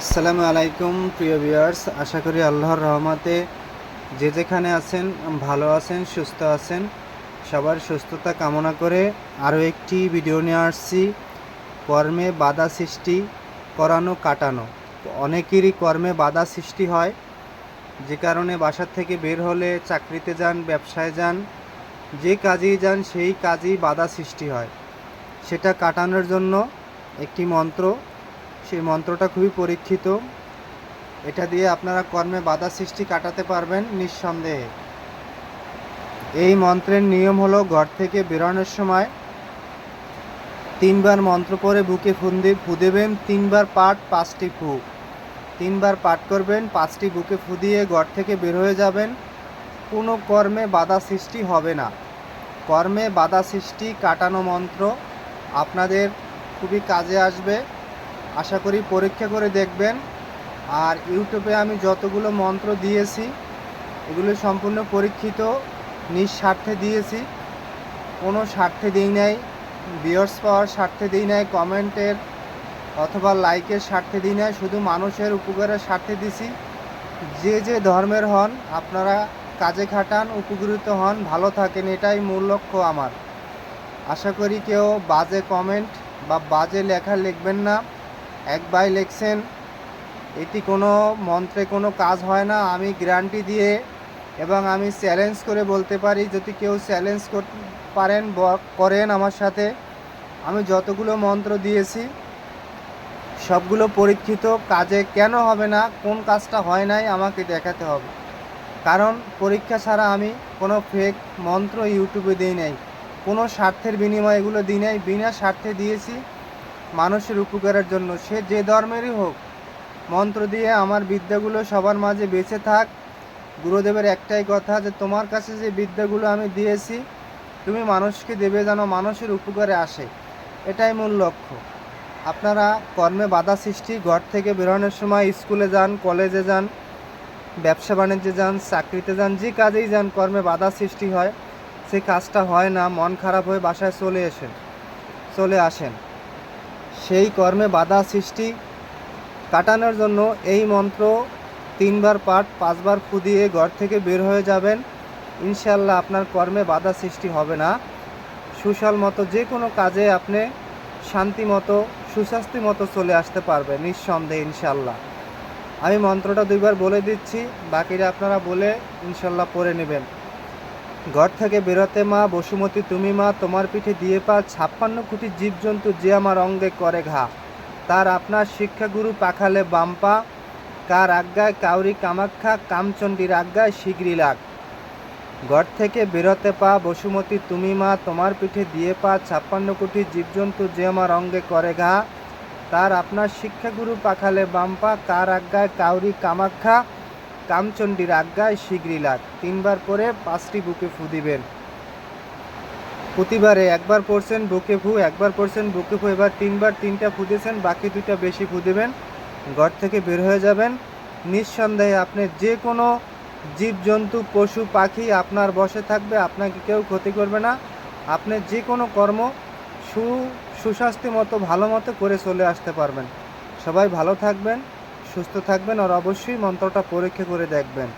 আসসালামু আলাইকুম, প্রিয় ভিউয়ার্স আশা করি আল্লাহর রহমতে যে যেখানে আছেন, ভালো আছেন, সুস্থ আছেন, সবার সুস্থতা কামনা করে আরও একটি ভিডিও নিয়ে আসছি। কর্মে বাধা সৃষ্টি, করানো, কাটানো। অনেকেরই কর্মে বাধা সৃষ্টি হয়। যে কারণে বাসার থেকে বের হলে চাকরিতে যান, ব্যবসায় যান, যে কাজেই যান, সেই কাজেই বাধা সৃষ্টি হয়। সেটা কাটানোর জন্য একটি মন্ত্র সেই মন্ত্রটা খুবই পরীক্ষিত। এটা দিয়ে আপনারা কর্মে বাধা সৃষ্টি কাটাতে পারবেন নিঃসন্দেহে। এই মন্ত্রের নিয়ম হলো ঘর থেকে বেরোনোর সময় তিনবার মন্ত্র পরে বুকে ফুন্দে ফু দেবেন, তিনবার পাঠ, পাঁচটি ফু। তিনবার পাঠ করবেন, পাঁচটি বুকে ফু দিয়ে ঘর থেকে বের হয়ে যাবেন। কোনো কর্মে বাধা সৃষ্টি হবে না। কর্মে বাধা সৃষ্টি কাটানো মন্ত্র আপনাদের খুবই কাজে আসবে। আশা করি পরীক্ষা করে দেখবেন। আর ইউটিউবে আমি যতগুলো মন্ত্র দিয়েছি, এগুলো সম্পূর্ণ পরীক্ষিত, নিঃস্বার্থে দিয়েছি। কোনো স্বার্থে দিই নাই ভিউয়ার্স পাওয়ার স্বার্থে দিই নাই, কমেন্টের অথবা লাইকের স্বার্থে দিই নাই, শুধু মানুষের উপকারের স্বার্থে দিছি। যে যে ধর্মের হন, আপনারা কাজে খাটান, উপকৃত হন, ভালো থাকেন, এটাই মূল লক্ষ্য আমার। আশা করি কেউ বাজে কমেন্ট বা বাজে লেখা লিখবেন না। এক ভাই লিখছেন, এটি কোনো মন্ত্রে কোনো কাজ হয় না, আমি গ্যারান্টি দিয়ে এবং আমি চ্যালেঞ্জ করে বলতে পারি, যদি কেউ চ্যালেঞ্জ করতে পারেন করেন আমার সাথে, আমি যতগুলো মন্ত্র দিয়েছি, সবগুলো পরীক্ষিত, কাজে কেন হবে না, কোন কাজটা হয় নাই, আমাকে দেখাতে হবে। কারণ পরীক্ষা ছাড়া আমি কোনো ফেক মন্ত্র ইউটিউবে দিই নাই, কোনো স্বার্থের বিনিময়ে এগুলো দিই নাই, বিনা স্বার্থে দিয়েছি মানুষের উপকারের জন্য। সে যে ধর্মেরই হোক, মন্ত্র দিয়ে আমার বিদ্যাগুলো সবার মাঝে বেঁচে থাক। গুরুদেবের একটাই কথা যে, তোমার কাছে যে বিদ্যাগুলো আমি দিয়েছি, তুমি মানুষকে দেবে যেন মানুষের উপকারে আসে। এটাই মূল লক্ষ্য। আপনারা কর্মে বাধা সৃষ্টি, ঘর থেকে বেরোনোর সময় স্কুলে যান, কলেজে যান, ব্যবসা বাণিজ্যে যান, চাকরিতে যান, যে কাজেই যান, কর্মে বাধা সৃষ্টি হয় সেই কাজটা হয় না, মন খারাপ হয়ে বাসায় চলে এসেন, চলে আসেন। সেই কর্মে বাধা সৃষ্টি কাটানোর জন্য এই মন্ত্র তিনবার পাঠ, পাঁচবার ফু দিয়ে ঘর থেকে বের হয়ে যাবেন। ইনশাল্লাহ আপনার কর্মে বাধা সৃষ্টি হবে না। সুশাল মতো যে কোনো কাজে আপনি শান্তি মতো, সুস্বাস্থ্য মতো চলে আসতে পারবে নিঃসন্দেহে ইনশাল্লাহ আমি মন্ত্রটা দুইবার বলে দিচ্ছি, বাকিরা আপনারা বলে ইনশাল্লাহ পড়ে নেবেন। ঘর থেকে বেরোতে মা, বসুমতী, তুমি মা, তোমার পিঠে দিয়ে পা ছাপ্পান্ন কোটি জীবজন্তু যে আমার অঙ্গে করে ঘা। তার আপনার শিক্ষাগুরু পাখালে বাম্পা, কার আজ্ঞায় কাউরি কামাখ্যা, কামচণ্ডীর আজ্ঞায় শিগরি লাগ। ঘর থেকে বেরোতে পা, বসুমতী, তুমি মা, তোমার পিঠে দিয়ে পা ছাপ্পান্ন কোটি জীবজন্তু যে আমার অঙ্গে করে ঘা। তার আপনার শিক্ষাগুরু পাখালে বাম্পা, কার আজ্ঞায় কাউরি কামাখ্যা কামচণ্ডীর আজ্ঞায় শিগরি লাগ তিনবার পরে পাঁচটি বুকে ফু দিবেন। প্রতিবারে একবার পড়ছেন বুকে ফু, একবার পড়ছেন বুকে ফু, এবার তিনবার তিনটা ফু দিয়েছেন, বাকি দুইটা বেশি ফু দেবেন। ঘর থেকে বের হয়ে যাবেন। নিঃসন্দেহে আপনি যে কোনো জীবজন্তু, পশু, পাখি আপনার বসে থাকবে, আপনাকে কেউ ক্ষতি করবে না। আপনি যে কোনো কর্ম সু সুস্বাস্থ্য মতো ভালো মতো করে চলে আসতে পারবেন। সবাই ভালো থাকবেন। সুস্থ থাকবেন আর অবশ্যই মন্ত্রটা পরীক্ষা করে দেখবেন।